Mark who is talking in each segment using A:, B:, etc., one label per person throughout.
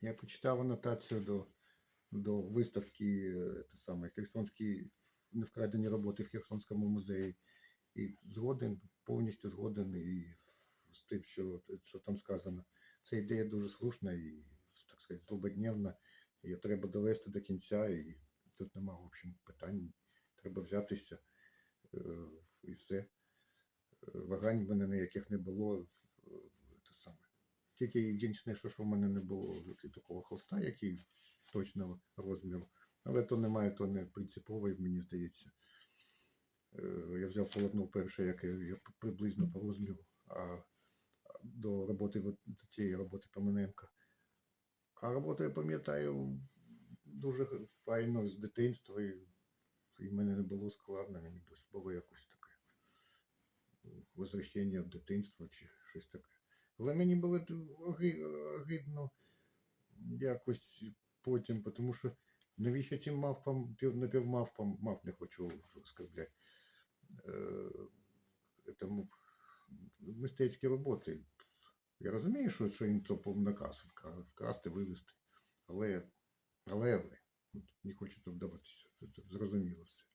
A: Я почитав анотацію до, до виставки е, те саме, Херсонські невкрадені роботи в Херсонському музеї. І згоден, повністю згоден і з тим, що, що там сказано. Ця ідея дуже слушна і, так сказати, злободневна. Її треба довести до кінця, і тут нема, в общем, питань. Треба взятися е, і все. Е, Вагань в мене ніяких не було. Тільки єдине, що, в мене не було такого холста, який точного розміру. Але то немає, то не принципово, мені здається. Е, Я взяв полотно перше, яке приблизно по розміру, а до роботи до цієї роботи Памененка. А роботу я пам'ятаю дуже файно з дитинства, і, і в мене не було складно, мені було якось таке возвращення в дитинство чи щось таке. Але мені було огидно якось потім, тому що навіщо цим мавпам, пів- напівмавпам, мав не хочу оскорбляти. Е, тому мистецькі роботи. Я розумію, що, що їм по наказ вкрасти, вивезти. Але, але, але не хочеться вдаватися. Це, це зрозуміло все.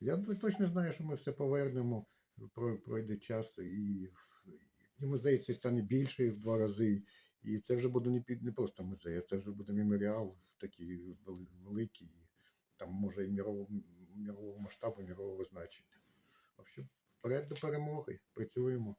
A: Я точно знаю, що ми все повернемо, пройде час, і музей цей стане більший в два рази. І це вже буде не, не просто музей, це вже буде меморіал такий вели- великий, там може і мірового, мірового масштабу, мірового значення. В вперед до перемоги. Працюємо.